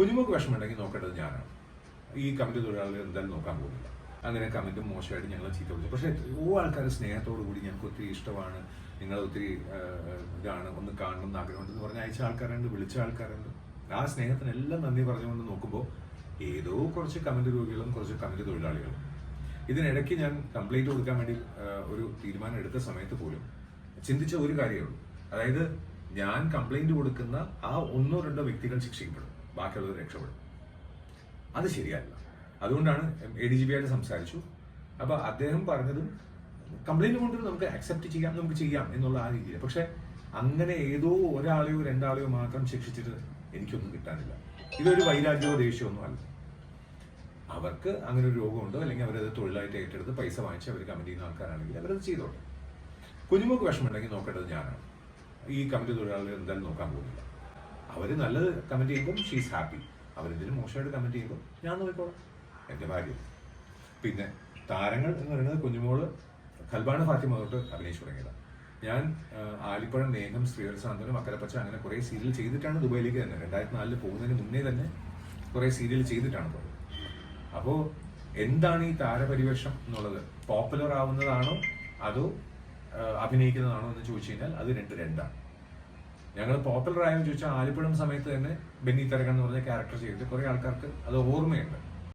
കുഞ്ഞുമോക്ക് വിഷമമുണ്ടെങ്കിൽ നോക്കേണ്ടത് ഞാനാണ്. ഈ കമന്റ് തൊഴിലാളികൾ എന്തായാലും നോക്കാൻ പോകുന്നില്ല. അങ്ങനെ കമന്റും മോശമായിട്ട് ഞങ്ങൾ ചീത്ത വിളിച്ചു. പക്ഷേ ഓ ആൾക്കാർ സ്നേഹത്തോടു കൂടി ഞങ്ങൾക്ക് ഒത്തിരി ഇഷ്ടമാണ്. നിങ്ങൾ ഒത്തിരി ഇതാണ് ഒന്ന് കാണണം എന്ന് ആഗ്രഹമുണ്ട് എന്ന് പറഞ്ഞ അയച്ച ആൾക്കാരുണ്ട് വിളിച്ച ആൾക്കാരുണ്ട്. ആ സ്നേഹത്തിനെല്ലാം നന്ദി പറഞ്ഞുകൊണ്ട് നോക്കുമ്പോൾ ഏതോ കുറച്ച് കമന്റ് രോഗികളും കുറച്ച് കമന്റ് തൊഴിലാളികളും. ഇതിനിടയ്ക്ക് ഞാൻ കംപ്ലൈന്റ് കൊടുക്കാൻ വേണ്ടി ഒരു തീരുമാനം എടുത്ത സമയത്ത് പോലും ചിന്തിച്ച ഒരു കാര്യമേ ഉള്ളൂ. അതായത് ഞാൻ കംപ്ലൈന്റ് കൊടുക്കുന്ന ആ ഒന്നോ രണ്ടോ വ്യക്തികൾ ശിക്ഷിക്കപ്പെടും. ബാക്കിയുള്ളവർ രക്ഷപ്പെടും. അത് ശരിയല്ല അതുകൊണ്ടാണ് എ ഡി ജി പി ആയിട്ട് സംസാരിച്ചു. അപ്പൊ അദ്ദേഹം പറഞ്ഞതും കംപ്ലൈന്റ് കൊണ്ട് നമുക്ക് അക്സെപ്റ്റ് ചെയ്യാം നമുക്ക് ചെയ്യാം എന്നുള്ള ആ രീതിയിൽ. പക്ഷെ അങ്ങനെ ഏതോ ഒരാളെയോ രണ്ടാളെയോ മാത്രം ശിക്ഷിച്ചിട്ട് എനിക്കൊന്നും കിട്ടാനില്ല. ഇതൊരു വൈരാഗ്യമോ ദേഷ്യമൊന്നും അല്ല. അവർക്ക് അങ്ങനെ ഒരു രോഗമുണ്ടോ? അല്ലെങ്കിൽ അവരത് തൊഴിലായിട്ട് ഏറ്റെടുത്ത് പൈസ വാങ്ങിച്ച് അവർ കമന്റ് ചെയ്യുന്ന ആൾക്കാരാണെങ്കിൽ അവരത് ചെയ്തോട്ടെ. കുഞ്ഞുമോക്ക് വിഷമമുണ്ടെങ്കിൽ നോക്കേണ്ടത് ഞാനാണ്. ഈ കമന്റ് തൊഴിലാളികൾ എന്തായാലും നോക്കാൻ പോകുന്നില്ല. അവർ നല്ലത് കമന്റ് ചെയ്യുമ്പോൾ ഷീസ് ഹാപ്പി അവരെന്തെങ്കിലും മോശമായിട്ട് കമന്റ് ചെയ്യുമ്പോൾ ഞാൻ നോക്കിക്കോളാം. എന്റെ ഭാഗ്യം. പിന്നെ താരങ്ങൾ എന്ന് പറയുന്നത് കുഞ്ഞുമോൾ ഖൽബാണ് ഫാത്തിമ തൊട്ട് അഭിനയിച്ചു തുടങ്ങിയത് ഞാൻ ആലിപ്പഴം മേഘം ശ്രീവത്സാന്തനും അക്കരപ്പച്ച അങ്ങനെ കുറേ സീരിയൽ ചെയ്തിട്ടാണ് ദുബായിലേക്ക് തന്നെ. രണ്ടായിരത്തി നാലിൽ പോകുന്നതിന് മുന്നേ തന്നെ കുറേ സീരിയൽ ചെയ്തിട്ടാണ് പോയത്. അപ്പോൾ എന്താണ് ഈ താരപരിവേഷം എന്നുള്ളത് പോപ്പുലർ ആവുന്നതാണോ അതോ അഭിനയിക്കുന്നതാണോ എന്ന് ചോദിച്ചു കഴിഞ്ഞാൽ അത് രണ്ട് രണ്ടാണ്. ഞങ്ങൾ പോപ്പുലർ ആയെന്ന് ചോദിച്ചാൽ ആലിപ്പഴം സമയത്ത് തന്നെ ബെന്നി തരകൻ എന്ന് പറഞ്ഞ ക്യാരക്ടർ ചെയ്തിട്ട് കുറെ ആൾക്കാർക്ക് അത് ഓർമ്മയുണ്ട്.